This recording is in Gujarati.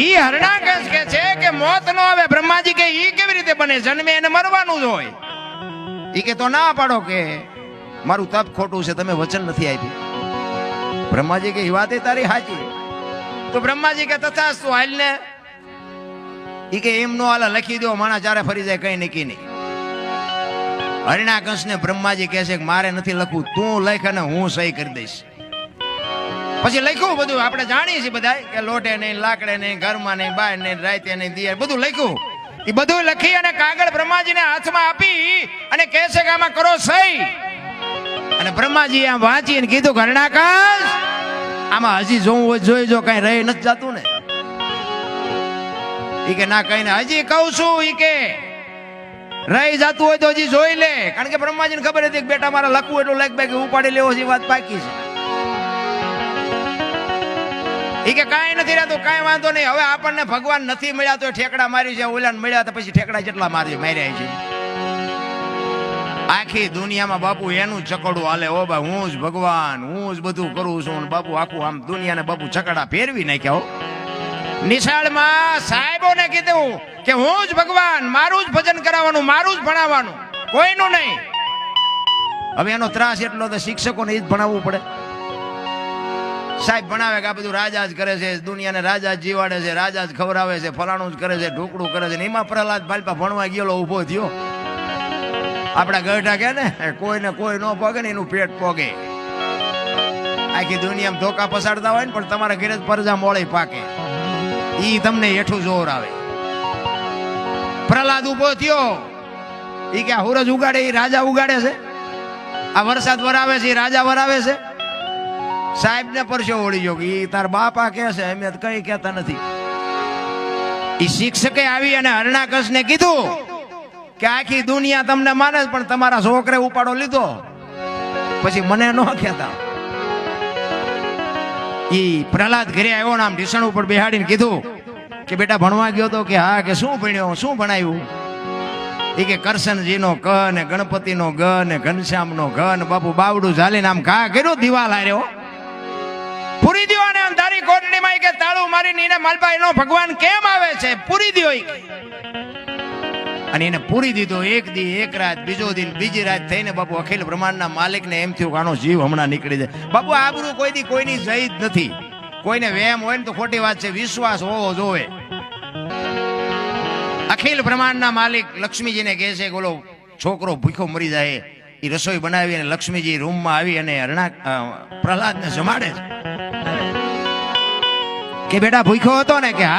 ઈ હરણાકશ કે છે કે મોત નો આવે, બ્રહ્માજી કે ઈ કેવી રીતે બને? જન્મે એને મરવાનું જ હોય. ઈ કે તો ના પાડો કે મારું તપ ખોટું છે, તમે વચન નથી આપ્યું. બ્રહ્માજી કે વાત તારી સાચી તો બ્રહ્માજી કે તથાસ્તુ હાલ ને. ઈ કે એમ નો હાલે, લખી દો માણા ચારે ફરી જાય કઈ નક્કી નહીં. હરણાકંશ ને બ્રહ્માજી કહે છે કે મારે નથી લખવું, તું લખ અને હું સહી કરી દઈશ. પછી લખ્યું બધું. આપણે જાણીએ છીએ બધા કે લોટે નહીં, લાકડે નહીં, ઘરમાં નહીં, બાય નહીં રાતે નહીં દિયર બધું લખ્યું. એ બધું લખી અને કાગળ બ્રહ્માજીને હાથમાં આપી અને કહે છે કે આમાં કરો સહી. અને બ્રહ્માજી આમ વાંચીને કીધું ઘરણાકાશ આમાં હજી જોવું હોય, જોઈ જો, કઈ રહી નથી જતું ને. એ કે ના કઈ ને હજી કહું છું એ કે રહી જતું હોય તો હજી જોઈ લે. કારણ કે બ્રહ્માજીને ખબર હતી કે બેટા મારા લખવું એટલું લખ બે ઉપાડી લેવો છે વાત પાકી છે. ઈ કે કાંઈ નથી રહેતું કાંઈ વાંધો નહીં. હવે આપણને ભગવાન નથી મળ્યા તો ઠેકડા મારી છે ઓલાને મળ્યા તો પછી ઠેકડા જેટલા મારી માર્યા છે. આખી દુનિયામાં બાપુ એનું ચકડું હાલે. ઓ બા હું જ ભગવાન, હું જ બધું કરું છું બાપુ આખું આમ દુનિયાને બાપુ ચકડા ફેરવી નાખ્યા, હો. નિશાળમાં સાહેબોને કીધું કે હું જ ભગવાન, મારું જ ભજન કરાવવાનું, મારું જ ભણાવવાનું. કોઈનું નહીં. હવે એનો ત્રાસ એટલો તો શિક્ષકોને એ જ ભણાવવું પડે. સાહેબ ભણાવે કે આ બધું રાજા જ કરે છે, દુનિયાને રાજા જીવાડે છે, રાજા જ ખવડાવે છે, ફલાણું જ કરે છે, ઢોકળું કરે છે એમાં પ્રહલાદ બાલપા ભણવા ગયેલો ઊભો થયો. આપણા ગઢા કે ને કોઈને કોઈ ન પોગે ને એનું પેટ પોગે. આખી દુનિયામાં ધોકા પસાડતા હોય ને, પણ તમારા ઘરે પરજા મોળે પાકે. એ તમને હેઠું જોર આવે. પ્રહલાદ ઊભો થયો. એ કે હુરજ ઉગાડે એ રાજા ઉગાડે છે. આ વરસાદ વરાવે છે એ રાજા વરાવે છે. સાહેબ ને પરસો ઓળી જો કે તાર બાપા કે છે, અમે કઈ કહેતા નથી. એ શિક્ષકે આવી અને હરણાકશ ને કીધું કે આખી દુનિયા તમને માને પણ તમારા છોકરે ઉપાડો લીધો. પછી મને ન કહેતા. ઈ પ્રહલાદ ઘરે આવ્યો ને આમ ઢીસણ ઉપર બેહાડીને કીધું કે બેટા ભણવા ગયો તો કે હા, કે શું ભણ્યો, શું ભણાયું? એ કે કરશનજીનો ક ને ગણપતિનો ગ ને ઘનશ્યામનો ઘ ને બાપુ બાવડું ઝાલીને આમ ઘા કર્યો, દિવાલ હાર્યો. પૂરી દ્યો અને અંધારી કોટડીમાં કે તાળું મારી નીને માલપા એનો ભગવાન કેમ આવે છે? પૂરી ઈ અને એને પૂરી દીધો એક દી, એક રાત, બીજો દિન, બીજી રાત થઈને બાપુ અખિલ બ્રહ્માંડના માલિકને એમ થયું આનો જીવ હમણાં નીકળી જાય. બાપુ, આબરૂ કોઈ દી કોઈની જઈ જ નથી. કોઈને વેમ હોય ને તો ખોટી વાત છે, વિશ્વાસ હોવો જોવે અખિલ બ્રહ્માંડના માલિક લક્ષ્મીજીને કહે છે કે છોકરો ભૂખો મરી જાય. એ રસોઈ બનાવી અને લક્ષ્મીજી રૂમમાં આવી અને હરણા પ્રહલાદ પ્રહલાદને જમાડે કે બેટા ભૂખ્યો હતો ને કે